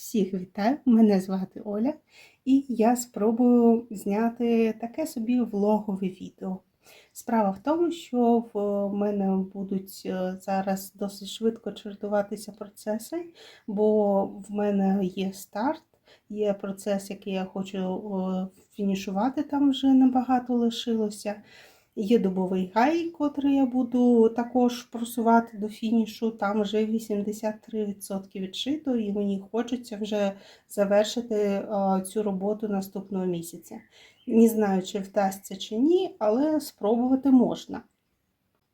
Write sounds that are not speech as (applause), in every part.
Всіх вітаю! Мене звати Оля, і я спробую зняти таке собі влогове відео. Справа в тому, що в мене будуть е, зараз досить швидко чергуватися процеси, бо в мене є старт, є процес, який я хочу е, фінішувати, там вже небагато лишилося. Є дубовий гай, котрий я буду також просувати до фінішу. Там вже 83% відшито, і мені хочеться вже завершити цю роботу наступного місяця. Не знаю, чи вдасться чи ні, але спробувати можна.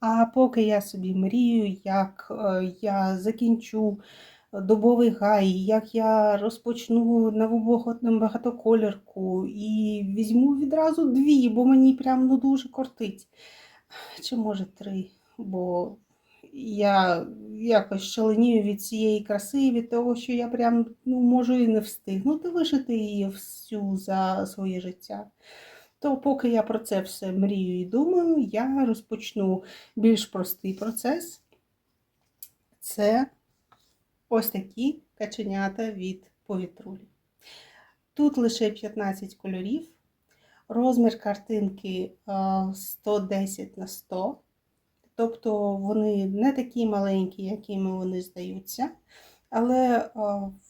А поки я собі мрію, як е, я закінчу дубовий гай, як я розпочну нову багатоколірку і візьму відразу дві, бо мені прям ну, дуже кортить. Чи може три, бо я якось шаленію від цієї краси, від того, що я прям ну, можу і не встигнути вишити її всю за своє життя. То поки я про це все мрію і думаю, я розпочну більш простий процес. Це ось такі каченята від повітрулі. Тут лише 15 кольорів, розмір картинки 110 на 100, тобто вони не такі маленькі, якими вони здаються, але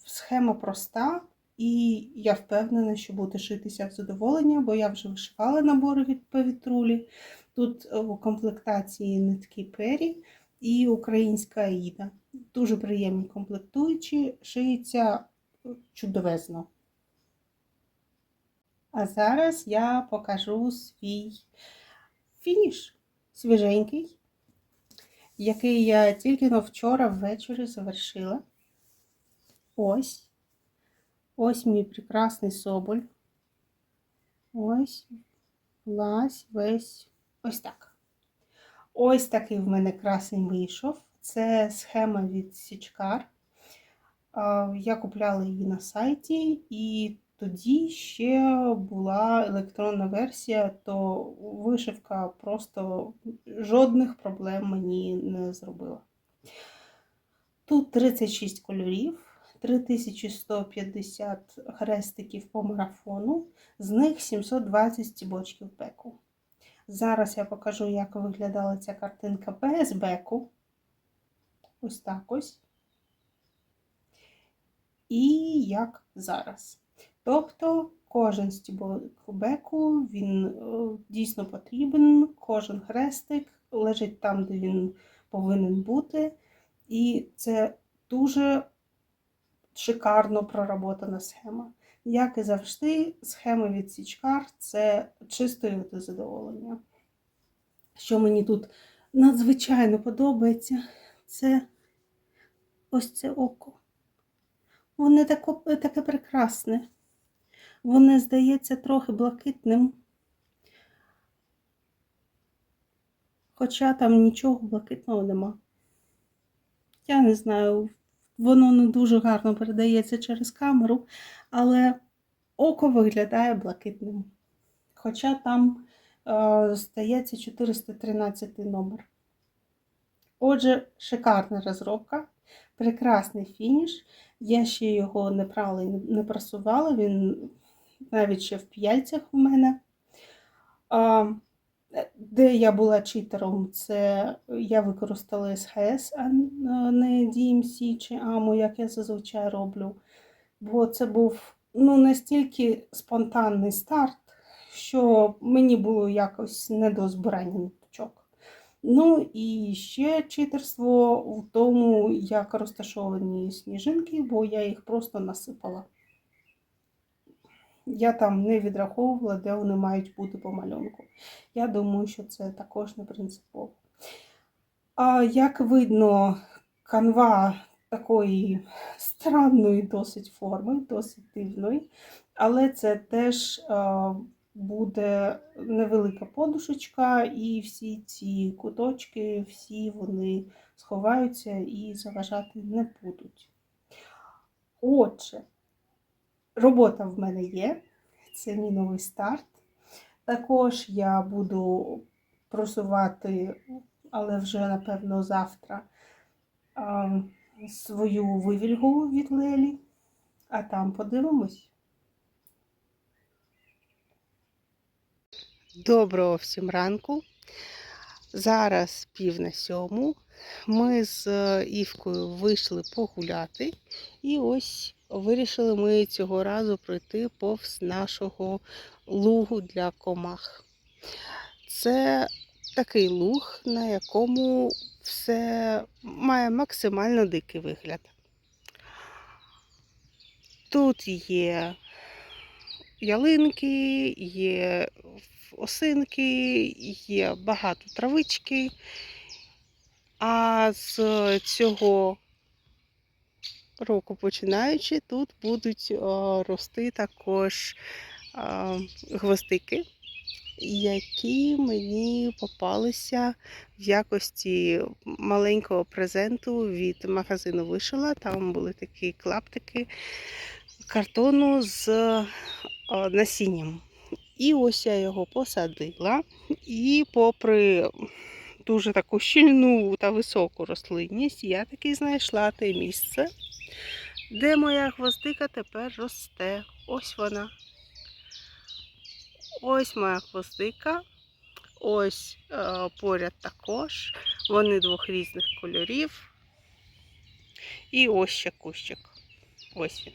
схема проста. І я впевнена, що буде шитися в задоволення, бо я вже вишивала набори від повітрулі. Тут у комплектації нитки пері і українська аїда. Дуже приємні комплектуючі, шиється чудовезно. А зараз я покажу свій фініш свіженький, який я тільки но вчора ввечері завершила. Ось. Ось мій прекрасний соболь. Ось, влазь весь ось так. Ось такий в мене красень вийшов. Це схема від Січкар. Я купляла її на сайті, і тоді ще була електронна версія, то вишивка просто жодних проблем мені не зробила. Тут 36 кольорів. 3150 хрестиків по марафону, з них 720 стібочків беку. Зараз я покажу, як виглядала ця картинка без беку. Ось так ось. І як зараз. Тобто кожен стібок беку він дійсно потрібен, кожен хрестик лежить там, де він повинен бути. І це дуже шикарно проработана схема. Як і завжди, схеми від Січкар це чистої задоволення. Що мені тут надзвичайно подобається, це ось це око. Воно таке, таке прекрасне. Воно здається трохи блакитним. Хоча там нічого блакитного нема. Я не знаю, Воно не дуже гарно передається через камеру, але око виглядає блакитним. Хоча там е, здається 413 номер. Отже, шикарна розробка, прекрасний фініш. Я ще його не прала і не прасувала, він навіть ще в п'яльцях у мене. Де я була читером, це я використала СХС, а не DMC чи AMO, як я зазвичай роблю. Бо це був ну, настільки спонтанний старт, що мені було якось не до збирання ниточок. Ну і ще читерство в тому, як розташовані сніжинки, бо я їх просто насипала. Я там не відраховувала, де вони мають бути по малюнку. Я думаю, що це також не принципово. А як видно, канва такої странної досить форми, досить дивної, але це теж буде невелика подушечка, і всі ці куточки, всі вони сховаються і заважати не будуть. Отже, Робота в мене є, це мій новий старт. Також я буду просувати, але вже, напевно, завтра свою вивільгу від Лелі. а там подивимось. Доброго всім ранку. Зараз пів на сьому. Ми з е, Івкою вийшли погуляти, і ось вирішили ми цього разу пройти повз нашого лугу для комах. Це такий луг, на якому все має максимально дикий вигляд. Тут є ялинки, є осинки, є багато травички. А з цього року починаючи, тут будуть о, рости також о, гвоздики, які мені попалися в якості маленького презенту від магазину Вишила. Там були такі клаптики картону з о, насінням. І ось я його посадила. І попри дуже таку щільну та високу рослинність, я таки знайшла те місце, де моя гвоздика тепер росте. Ось вона. Ось моя гвоздика. Ось е, поряд також. Вони двох різних кольорів. І ось ще кущик. Ось він.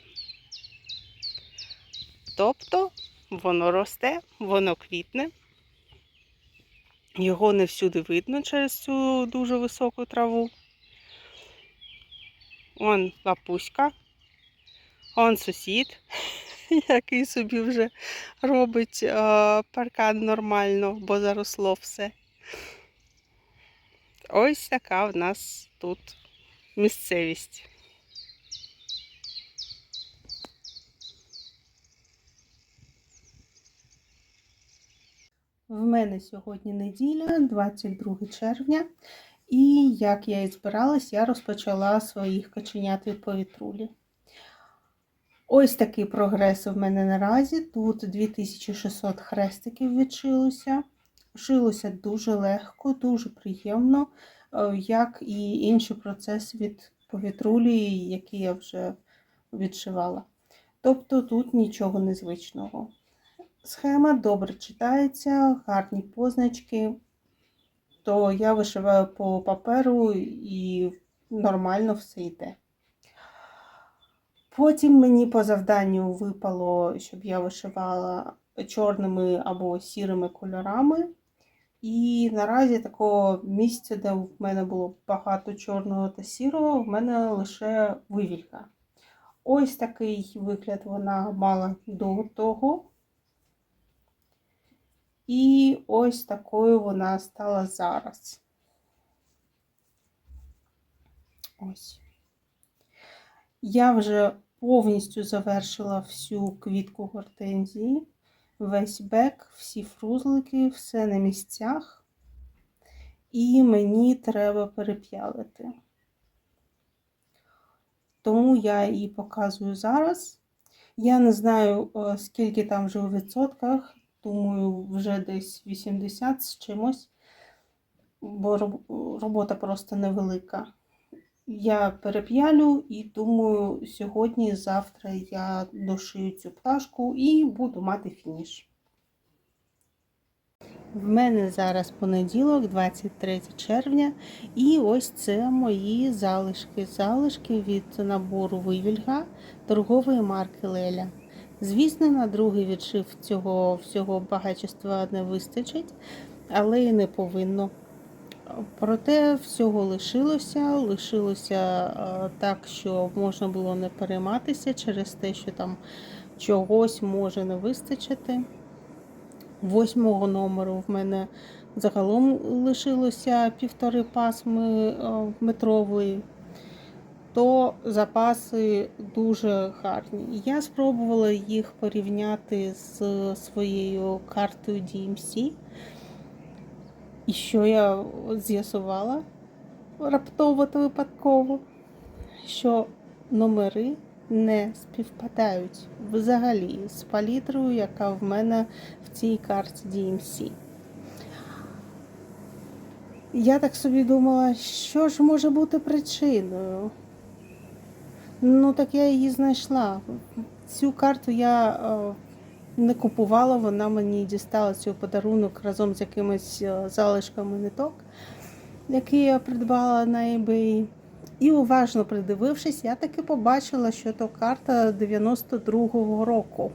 Тобто воно росте, воно квітне. Його не всюди видно через цю дуже високу траву. Он лапуська, он сусід, (laughs) який собі вже робить е, паркан нормально, бо заросло все. Ось така в нас тут місцевість. В мене сьогодні неділя, 22 червня, і як я і збиралась, я розпочала своїх каченят від повітрулі. Ось такий прогрес в мене наразі. Тут 2600 хрестиків відшилося. Шилося дуже легко, дуже приємно, е, як і інші процеси від повітрулі, які я вже відшивала. Тобто тут нічого незвичного. Схема добре читається, гарні позначки, то я вишиваю по паперу і нормально все йде. Потім мені по завданню випало, щоб я вишивала чорними або сірими кольорами. І наразі такого місця, де в мене було багато чорного та сірого, в мене лише вивілька. Ось такий вигляд вона мала до того. І ось такою вона стала зараз. Ось. Я вже повністю завершила всю квітку гортензії, весь бек, всі фрузлики, все на місцях. І мені треба переп'ялити. Тому я її показую зараз. Я не знаю, е, скільки там вже у відсотках думаю, вже десь 80 з чимось, бо робота просто невелика. Я переп'ялю і думаю, сьогодні-завтра я дошию цю пташку і буду мати фініш. В мене зараз понеділок, 23 червня, і ось це мої залишки. Залишки від набору вивільга торгової марки Леля. Звісно, на другий відшив цього всього багатства не вистачить, але і не повинно. Проте всього лишилося, лишилося так, що можна було не перейматися через те, що там чогось може не вистачити. Восьмого номеру в мене загалом лишилося півтори пасми метрової то запаси дуже гарні. Я спробувала їх порівняти з своєю картою DMC. І що я з'ясувала раптово та випадково, що номери не співпадають взагалі з палітрою, яка в мене в цій карті DMC. Я так собі думала, що ж може бути причиною. Ну, так я її знайшла. Цю карту я е, не купувала, вона мені дісталася у подарунок разом з якимись е, залишками ниток, які я придбала на eBay. І уважно придивившись, я таки побачила, що то карта 92-го року.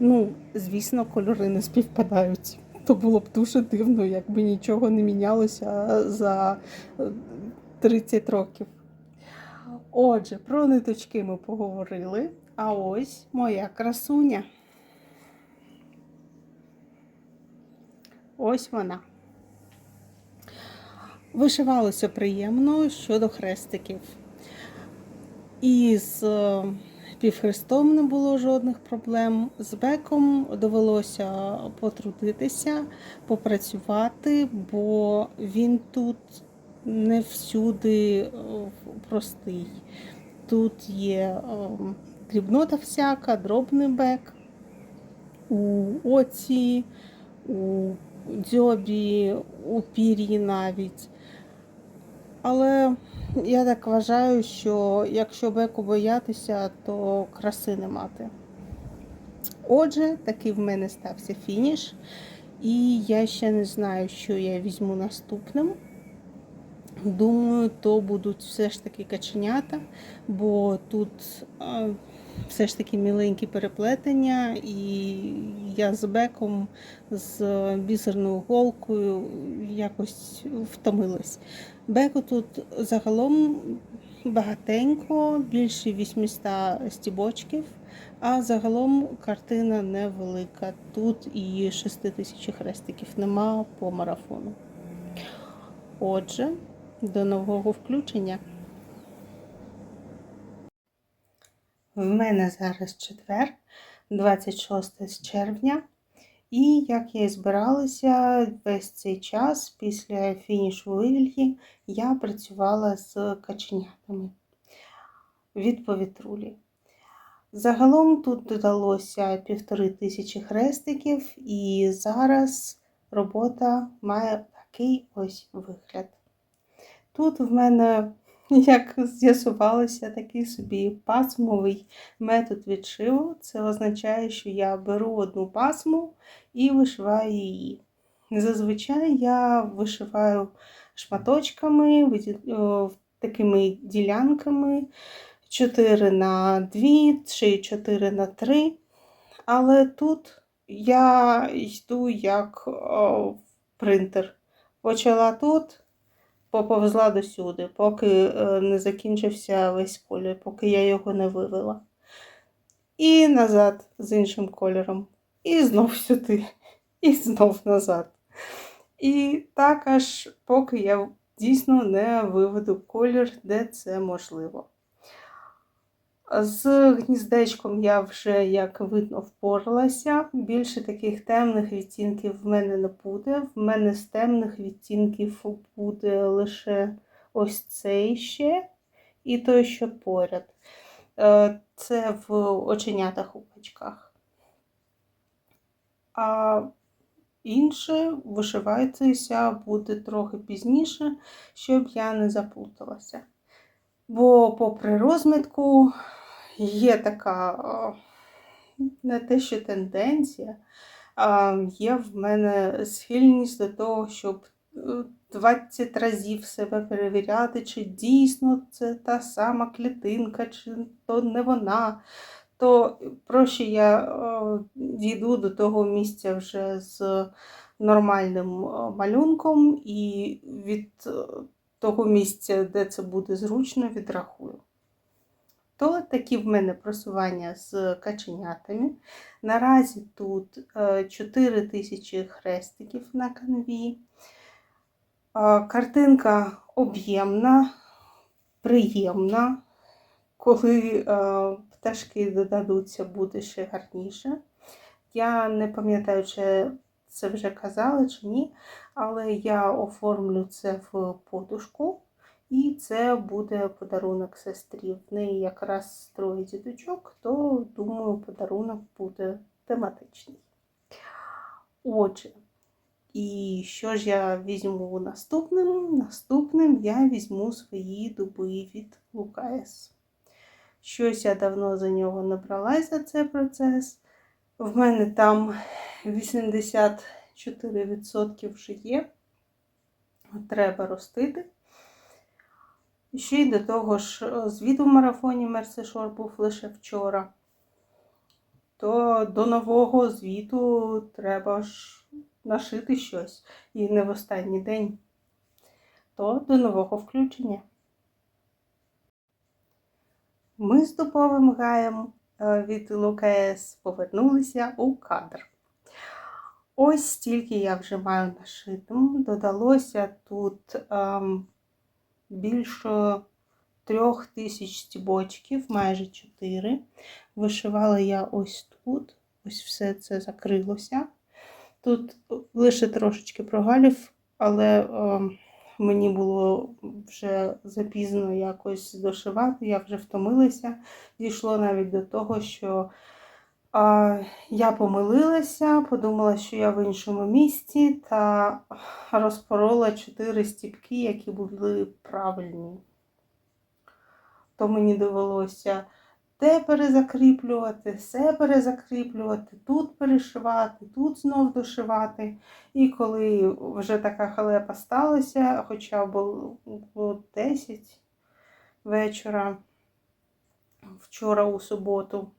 Ну, звісно, кольори не співпадають. То було б дуже дивно, якби нічого не мінялося за е, 30 років. Отже, про ниточки ми поговорили. А ось моя красуня. Ось вона. Вишивалося приємно щодо хрестиків. І з е, півхрестом не було жодних проблем. З беком довелося потрудитися, попрацювати, бо він тут не всюди е, простий. Тут є е, дрібнота всяка, дробний бек у оці, у дзьобі, у пір'ї навіть. Але я так вважаю, що якщо беку боятися, то краси не мати. Отже, такий в мене стався фініш. І я ще не знаю, що я візьму наступним. Думаю, то будуть все ж таки каченята, бо тут все ж таки міленькі переплетення, і я з беком, з бісерною голкою якось втомилась. Беку тут загалом багатенько, більше 800 стібочків, а загалом картина невелика. Тут і 6 тисяч хрестиків нема по марафону. Отже, до нового включення. В мене зараз четвер, 26 червня. І як я і збиралася весь цей час після фінішу вивільги я працювала з каченятами від повітрулі. Загалом тут додалося півтори тисячі хрестиків, і зараз робота має такий ось вигляд. Тут в мене, (laughs) як з'ясувалося, такий собі пасмовий метод відшиву. Це означає, що я беру одну пасму і вишиваю її. Зазвичай я вишиваю шматочками, такими ділянками 4 на 2 чи 4 на 3. Але тут я йду як принтер. Почала тут поповзла досюди, поки е, не закінчився весь колір, поки я його не вивела. І назад з іншим кольором. І знов сюди, і знов назад. І так аж поки я дійсно не виведу колір, де це можливо. З гніздечком я вже, як видно, впоралася. Більше таких темних відтінків в мене не буде. В мене з темних відтінків буде лише ось цей ще і той, що поряд. Е, це в оченятах у пачках. А інше вишиватися буде трохи пізніше, щоб я не заплуталася. Бо, попри розмітку, є така не те, що тенденція, є в мене схильність до того, щоб 20 разів себе перевіряти, чи дійсно це та сама клітинка, чи то не вона. То проще я дійду до того місця вже з нормальним малюнком і від того місця, де це буде зручно, відрахую. То такі в мене просування з каченятами. Наразі тут 4 е, тисячі хрестиків на канві. Картинка об'ємна, приємна. Коли е, пташки додадуться, буде ще гарніше. Я не пам'ятаю, чи це вже казали чи ні, але я оформлю це в подушку. І це буде подарунок сестрі. В неї якраз троє діточок, то, думаю, подарунок буде тематичний. Отже, і що ж я візьму наступним? Наступним я візьму свої дуби від Лукаес. Щось я давно за нього не бралась за цей процес. В мене там 84% вже є. Треба ростити. Ще й до того ж, е, звіт у марафоні Мерсешор був лише вчора. То до нового звіту треба ж нашити щось. І не в останній день. То до нового включення. Ми з Дубовим гаєм від ЛКС повернулися у кадр. Ось стільки я вже маю нашитим. Додалося тут ем, більше трьох тисяч стібочків, майже чотири. Вишивала я ось тут, ось все це закрилося. Тут лише трошечки прогалів, але ем, мені було вже запізно якось дошивати, я вже втомилася. Дійшло навіть до того, що а, я помилилася, подумала, що я в іншому місці, та розпорола чотири стіпки, які були правильні. То мені довелося те перезакріплювати, все перезакріплювати, тут перешивати, тут знов дошивати. І коли вже така халепа сталася, хоча було 10 вечора, вчора у суботу,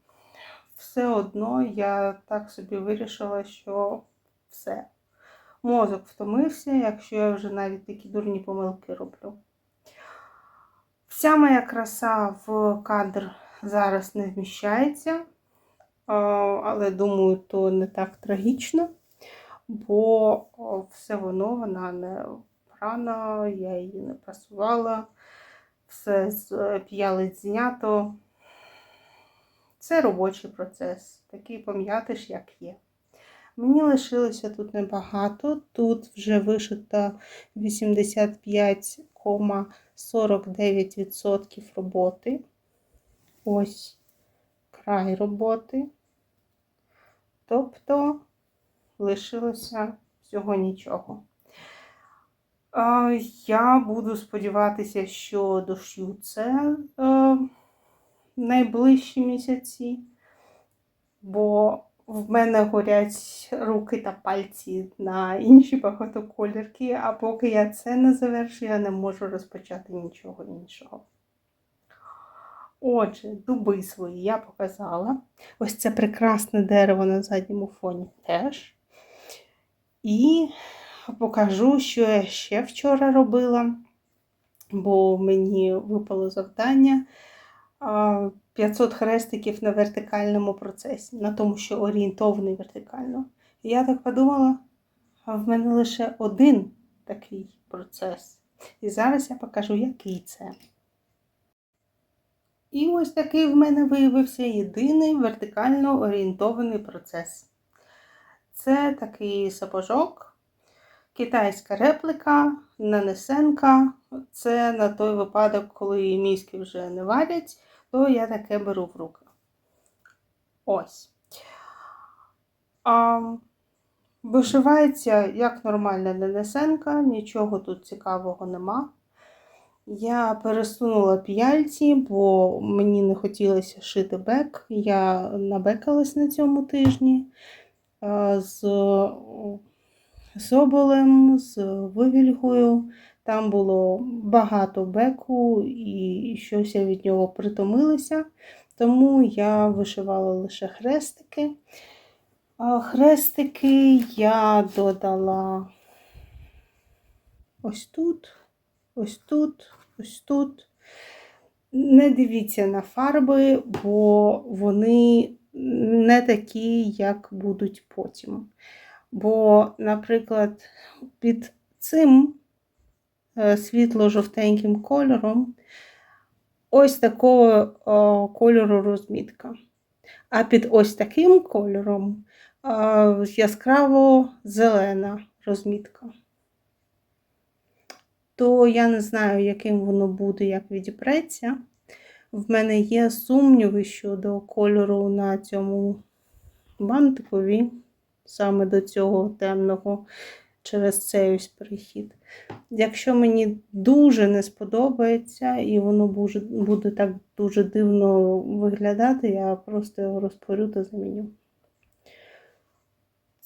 все одно я так собі вирішила, що все. Мозок втомився, якщо я вже навіть такі дурні помилки роблю. Вся моя краса в кадр зараз не вміщається, але думаю, то не так трагічно, бо все воно вона не прана, я її не прасувала, все з п'ялиць знято. Це робочий процес, такий пом'ятиш, як є. Мені лишилося тут небагато. Тут вже вишито 85,49% роботи. Ось край роботи. Тобто лишилося всього нічого. Я буду сподіватися, що дошью це в найближчі місяці, бо в мене горять руки та пальці на інші багатоколірки, а поки я це не завершу, я не можу розпочати нічого іншого. Отже, дуби свої я показала. Ось це прекрасне дерево на задньому фоні теж. І покажу, що я ще вчора робила, бо мені випало завдання 500 хрестиків на вертикальному процесі, на тому, що орієнтований вертикально. І я так подумала, а в мене лише один такий процес. І зараз я покажу, який це. І ось такий в мене виявився єдиний вертикально орієнтований процес. Це такий сапожок, китайська репліка, нанесенка. Це на той випадок, коли мізки вже не варять, то я таке беру в руки. Ось. А, Вишивається як нормальна нанесенка, нічого тут цікавого нема. Я пересунула п'яльці, бо мені не хотілося шити бек. Я набекалась на цьому тижні з соболем, з вивільгою. Там було багато беку, і щось я від нього притомилася, тому я вишивала лише хрестики. А хрестики я додала ось тут, ось тут, ось тут. Не дивіться на фарби, бо вони не такі, як будуть потім. Бо, наприклад, під цим е, світло-жовтеньким кольором ось такого кольору розмітка. А під ось таким кольором яскраво зелена розмітка то я не знаю, яким воно буде, як відіпреться. В мене є сумніви щодо кольору на цьому бантикові, саме до цього темного. через цей ось перехід. Якщо мені дуже не сподобається і воно буде, так дуже дивно виглядати, я просто його розпорю та заміню.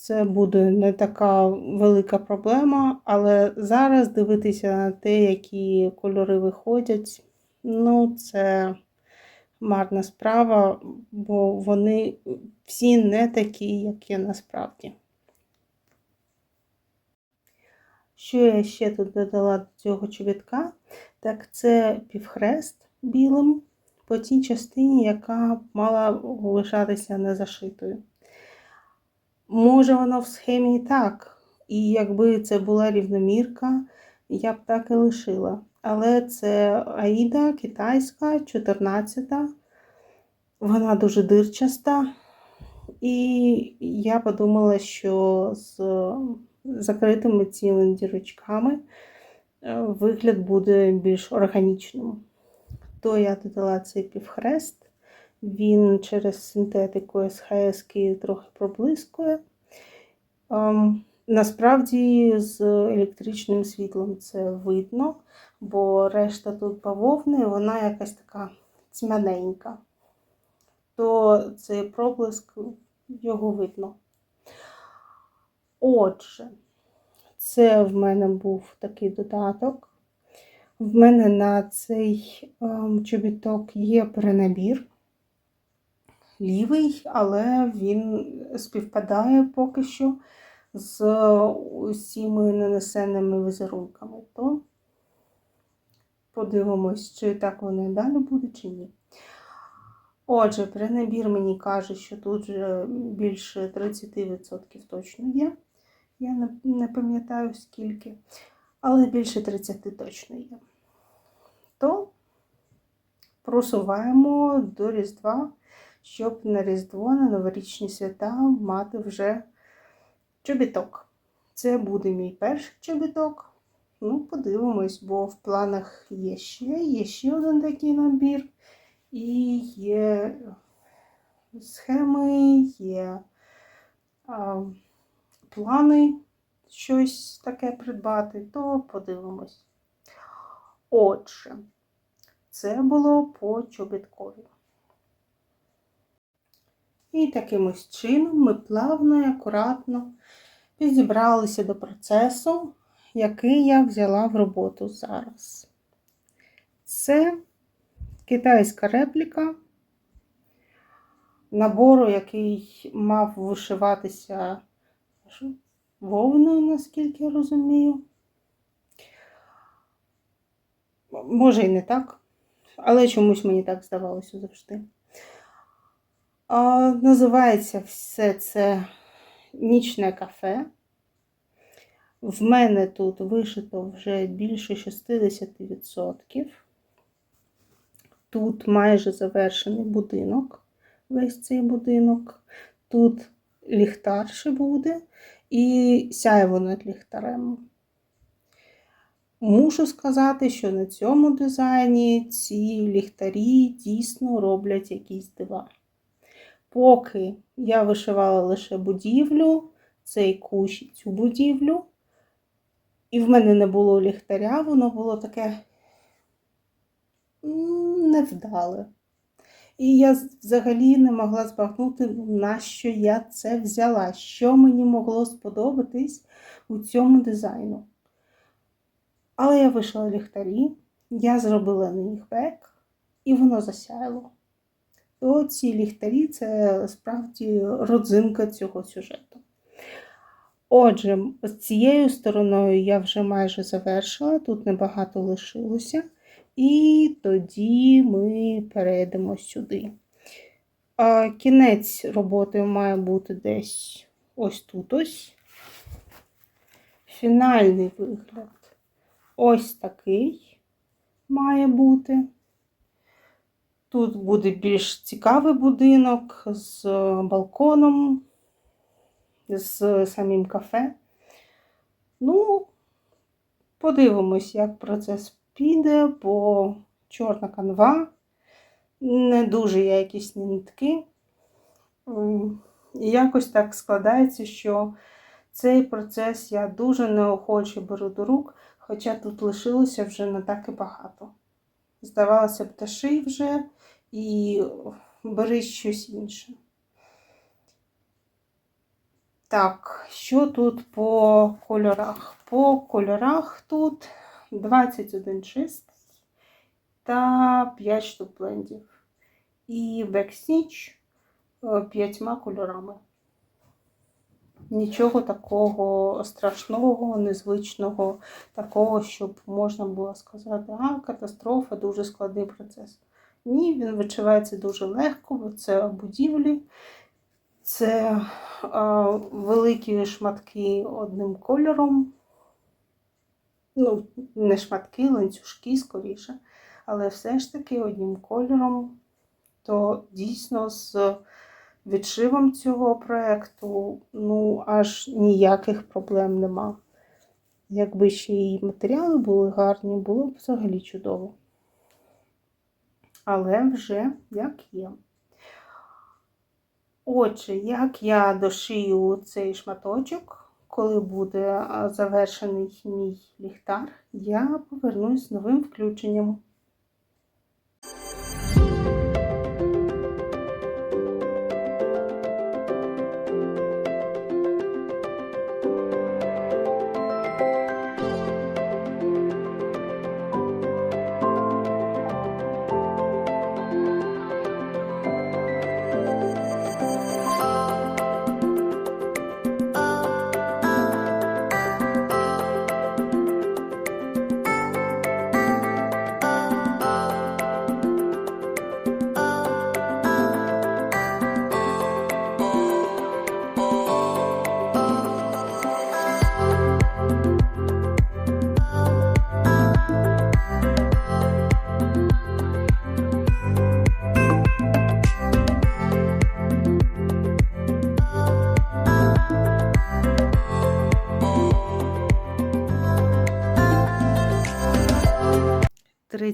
Це буде не така велика проблема, але зараз дивитися на те, які кольори виходять, ну, це марна справа, бо вони всі не такі, як є насправді. Що я ще тут додала до цього чобітка? Так, це півхрест білим по тій частині, яка мала лишатися незашитою. Може, воно в схемі так, і якби це була рівномірка, я б так і лишила. Але це Аїда китайська, 14. та Вона дуже дирчаста. І я подумала, що з закритими цими дірочками вигляд буде більш органічним. То я додала цей півхрест. Він через синтетику СХС трохи проблискує. Um, насправді, з електричним світлом це видно, бо решта тут бавовни, вона якась така тьмяненька. То цей проблиск його видно. Отже, це в мене був такий додаток. В мене на цей um, чобіток є перенабір лівий, але він співпадає поки що з усіма нанесеними візерунками. То подивимось, чи так воно і далі буде, чи ні. Отже, перенабір мені каже, що тут вже більше 30% точно є. Я не пам'ятаю скільки, але більше 30 точно є. То просуваємо до Різдва щоб на Різдво, на новорічні свята мати вже чобіток. Це буде мій перший чобіток. Ну, подивимось, бо в планах є ще, є ще один такий набір. І є схеми, є а, плани щось таке придбати, то подивимось. Отже, це було по чобіткові. І таким чином ми плавно і акуратно підібралися до процесу, який я взяла в роботу зараз. Це китайська репліка набору, який мав вишиватися вовною, наскільки я розумію. Може і не так, але чомусь мені так здавалося завжди. А, Називається все це нічне кафе. В мене тут вишито вже більше 60%. Тут майже завершений будинок, весь цей будинок. Тут ліхтар ще буде і сяйво над ліхтарем. Мушу сказати, що на цьому дизайні ці ліхтарі дійсно роблять якісь дива. Поки я вишивала лише будівлю, цей кущ цю будівлю, і в мене не було ліхтаря, воно було таке невдале. І я взагалі не могла збагнути, на що я це взяла, що мені могло сподобатись у цьому дизайну. Але я вишила ліхтарі, я зробила на них бек, і воно засяяло то ці ліхтарі це справді родзинка цього сюжету. Отже, з цією стороною я вже майже завершила, тут небагато лишилося, і тоді ми перейдемо сюди. Кінець роботи має бути десь ось тут ось. Фінальний вигляд ось такий має бути. Тут буде більш цікавий будинок з балконом, з самим кафе. Ну, подивимось, як процес піде, бо чорна канва, не дуже якісні нитки. І якось так складається, що Цей процес я дуже неохоче беру до рук, хоча тут лишилося вже не так і багато. Здавалося б, та ший вже і бери щось інше. Так, що тут по кольорах? По кольорах тут 21 чистий та 5 штук блендів. І бекстіч п'ятьма кольорами. Нічого такого страшного, незвичного, такого, щоб можна було сказати, а катастрофа, дуже складний процес. Ні, він відчувається дуже легко, бо це будівлі, це а, великі шматки одним кольором. Ну, не шматки, ланцюжки скоріше, але все ж таки одним кольором, то дійсно з відшивом цього проєкту ну, аж ніяких проблем нема. Якби ще і матеріали були гарні, було б взагалі чудово. Але вже як є. Отже, як я дошию цей шматочок, коли буде завершений мій ліхтар, я повернусь з новим включенням. –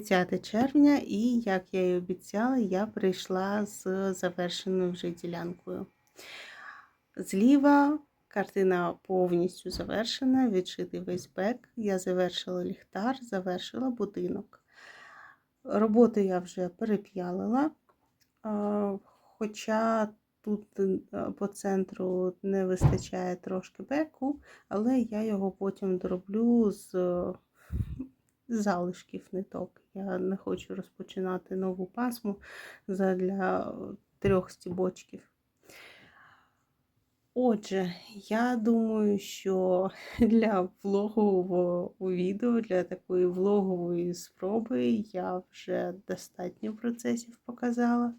30 червня, і, як я і обіцяла, я прийшла з завершеною вже ділянкою. Зліва картина повністю завершена, відшитий весь бек. Я завершила ліхтар, завершила будинок. Роботу я вже переп'ялила, хоча тут е, по центру не вистачає трошки беку, але я його потім дороблю з залишків ниток. Я не хочу розпочинати нову пасму для трьох стібочків. Отже, я думаю, що для влогового відео, для такої влогової спроби я вже достатньо процесів показала.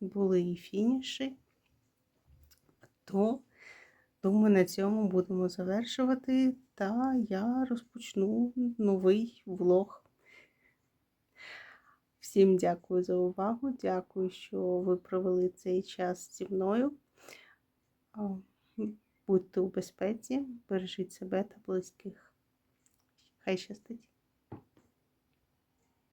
Були і фініші. То, думаю, на цьому будемо завершувати, та я розпочну новий влог. Всім дякую за увагу. Дякую, що ви провели цей час зі мною. Будьте у безпеці, бережіть себе та близьких. Хай щастить!